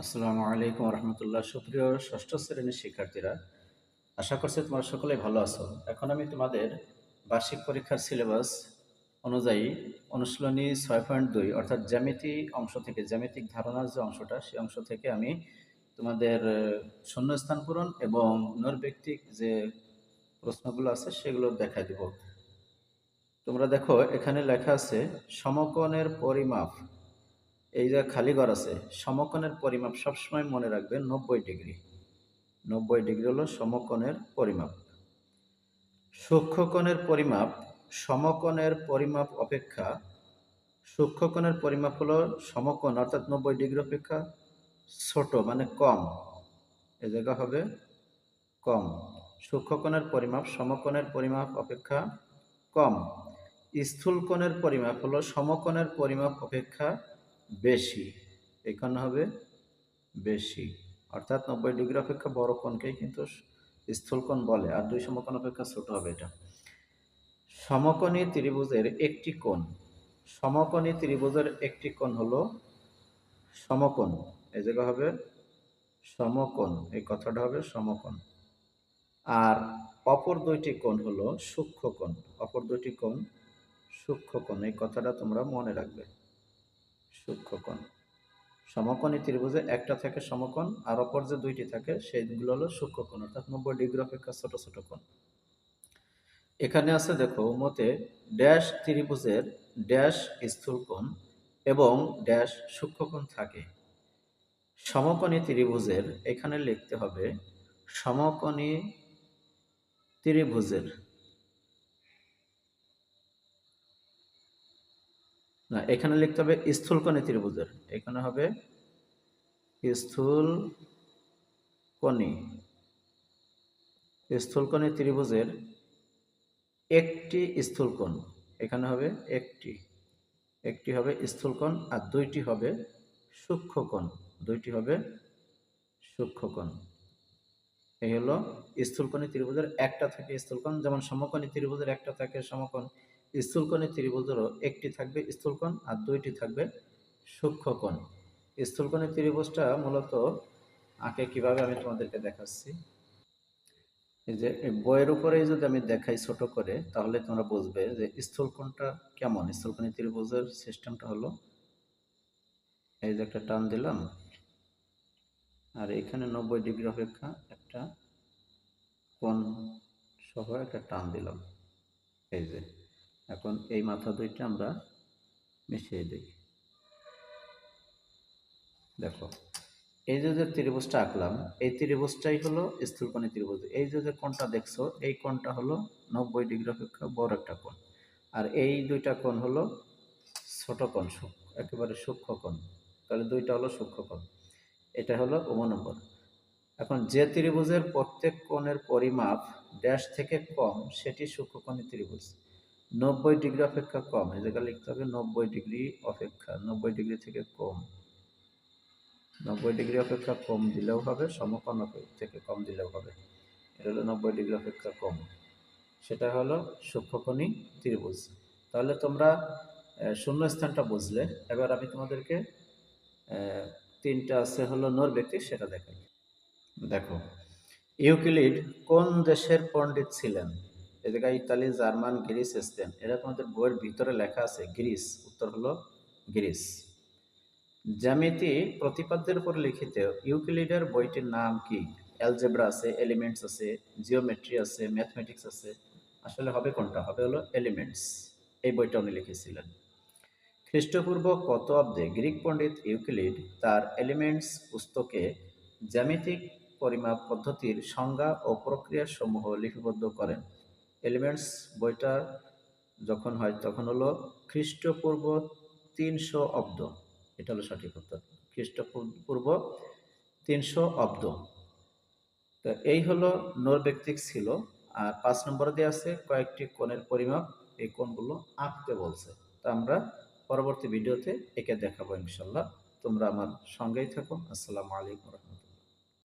আসসালামু আলাইকুম রহমতুল্লাহ। সুপ্রিয় ষষ্ঠ শ্রেণির শিক্ষার্থীরা, আশা করছি তোমরা সকলেই ভালো আছো। এখন আমি তোমাদের বার্ষিক পরীক্ষার সিলেবাস অনুযায়ী অনুশীলনী ছয় পয়েন্ট দুই, অর্থাৎ জ্যামিতি অংশ থেকে, জ্যামিতিক ধারণার যে অংশটা সেই অংশ থেকে আমি তোমাদের শূন্যস্থান পূরণ এবং নৈর্ব্যক্তিক যে প্রশ্নগুলো আছে সেগুলো দেখা দিব। তোমরা দেখো, এখানে লেখা আছে, সমকোণের পরিমাপ এই যে খালি ঘর আছে, সমকোণের পরিমাপ সবসময় মনে রাখবে নব্বই ডিগ্রি। নব্বই ডিগ্রি হলো সমকোণের পরিমাপ। সূক্ষ্মকোণের পরিমাপ, সমকোণের পরিমাপ অপেক্ষা, সূক্ষ্মকোণের পরিমাপ হলো সমকোণ, অর্থাৎ নব্বই ডিগ্রি অপেক্ষা ছোট মানে কম। এ জায়গা হবে কম। সূক্ষ্মকোণের পরিমাপ, সমকোণের পরিমাপ অপেক্ষা কম। স্থূলকোণের পরিমাপ হলো সমকোণের পরিমাপ অপেক্ষা বেশি। এখানে হবে বেশি। অর্থাৎ নব্বই ডিগ্রি অপেক্ষা বড় কোণকেই কিন্তু স্থূলকোণ বলে, আর দুই সমকোণ অপেক্ষা ছোট হবে এটা। সমকোণী ত্রিভুজের একটি কোণ। সমকোণী ত্রিভুজের একটি কোণ হলো সমকোণ। এই জায়গা হবে সমকোণ। এই কথাটা হবে সমকোণ। আর অপর দুইটি কোণ হলো সূক্ষ্মকোণ অপর দুইটি কোণ সূক্ষ্মকোণ এই কথাটা তোমরা মনে রাখবে। সূক্ষ্মকোণ। সমকোণী ত্রিভুজে একটা থাকে সমকোণ আর অপর যে দুইটি থাকে, সেইগুলো হলো সূক্ষ্মকোণ, অর্থাৎ নব্বই ডিগ্রি অপেক্ষা ছোট ছোট কোণ। এখানে আছে দেখো মতে ড্যাশ ত্রিভুজের ড্যাশ স্থূলকোণ এবং ড্যাশ সূক্ষ্মকোণ থাকে। সমকোণী ত্রিভুজের এখানে লিখতে হবে সমকোণী ত্রিভুজের না, এখানে লিখতে হবে স্থূলকোণী ত্রিভুজের। এখানে হবে স্থূল কোণী স্থূলকোণী ত্রিভুজের একটি স্থূলকোণ। এখানে হবে একটি। একটি হবে স্থূলকোণ আর দুইটি হবে সূক্ষ্মকোণ। দুইটি হবে সূক্ষ্মকোণ। এই হলো স্থূলকোণী ত্রিভুজের একটা থাকে স্থূলকোণ, যেমন সমকোণী ত্রিভুজের একটা থাকে সমকোণ। স্থূলকোণী ত্রিভুজেরও একটি থাকবে স্থূলকোণ আর দুইটি থাকবে সূক্ষ্মকণ। স্থূলকোণী ত্রিভুজটা মূলত আঁকে কীভাবে আমি তোমাদেরকে দেখাচ্ছি। এই যে বইয়ের উপরেই যদি আমি দেখাই ছোট করে, তাহলে তোমরা বুঝবে যে স্থূলকোণটা কেমন। স্থূলকোণী ত্রিভুজের সিস্টেমটা হলো, এই যে একটা টান দিলাম, আর এখানে নব্বই ডিগ্রি অপেক্ষা একটা কোন সহ একটা টান দিলাম। এই যে এখন এই মাথা দুইটা আমরা মিশিয়ে দিই। দেখো, এই যে যে ত্রিভুজটা আঁকলাম, এই ত্রিভুজটাই হলো স্থূলকোণী ত্রিভুজ। এই যে যে কোণটা দেখছ, এই কোণটা হলো নব্বই ডিগ্রি অপেক্ষা বড় একটা কোণ। আর এই দুইটা কোণ হলো ছোট কোণ একেবারে সূক্ষ্ম কোণ। তাহলে দুইটা হলো সূক্ষ্ম কোণ। এটা হলো নম্বর। এখন যে ত্রিভুজের প্রত্যেক কোণের পরিমাপ ড্যাশ থেকে কম, সেটি সূক্ষ্মকোণী ত্রিভুজ। নব্বই ডিগ্রি অপেক্ষা কম। এই জায়গায় লিখতে হবে নব্বই ডিগ্রি অপেক্ষা, নব্বই ডিগ্রি থেকে কম। নব্বই ডিগ্রি অপেক্ষা কম দিলেও হবে, সমকোণ থেকে কম দিলেও হবে। এটা হলো নব্বই ডিগ্রি অপেক্ষা কম। সেটা হলো সূক্ষ্মকোণী ত্রিভুজ। তাহলে তোমরা শূন্যস্থানটা বুঝলে। এবার আমি তোমাদেরকে তিনটা আছে হলো নর ব্যক্তি, সেটা দেখাই। দেখো, ইউক্লিড কোন দেশের পণ্ডিত ছিলেন? এ জায়গায় ইতালি, জার্মান, গ্রিস, স্পেন। এরা তোমাদের বইয়ের ভিতরে লেখা আছে, গ্রিস। উত্তর হলো গ্রিস। জ্যামিতি প্রতিপাদ্যের উপর লিখিত। ইউক্লিডের বইটির নাম কি? অ্যালজেব্রা আছে এলিমেন্টস আছে জিওমেট্রি আছে ম্যাথমেটিক্স আছে। আসলে হবে কোনটা? হবে হলো এলিমেন্টস এই বইটা উনি লিখেছিলেন। খ্রিস্টপূর্ব কত অব্দে গ্রিক পণ্ডিত ইউক্লিড তার এলিমেন্টস পুস্তকে জ্যামিতিক পরিমাপ পদ্ধতির সংজ্ঞা ও প্রক্রিয়া সমূহ লিপিবদ্ধ করেন? এলিমেন্টস বইটা যখন হয়, তখন হলো খ্রিস্টপূর্ব তিনশো অব্দ। এটা হলো সঠিক উত্তর। খ্রিস্টপূর্ব তিনশো অব্দ। তো এই হলো নৈর্ব্যক্তিক ছিল। আর পাঁচ নম্বরে দেওয়া আছে কয়েকটি কোণের পরিমাপ। এই কোণগুলো আঁকতে বলছে। তো আমরা পরবর্তী ভিডিওতে একে দেখাবো ইনশাল্লাহ। তোমরা আমার সঙ্গেই থাকো। আসসালামু আলাইকুম রহমতুল্লাহ।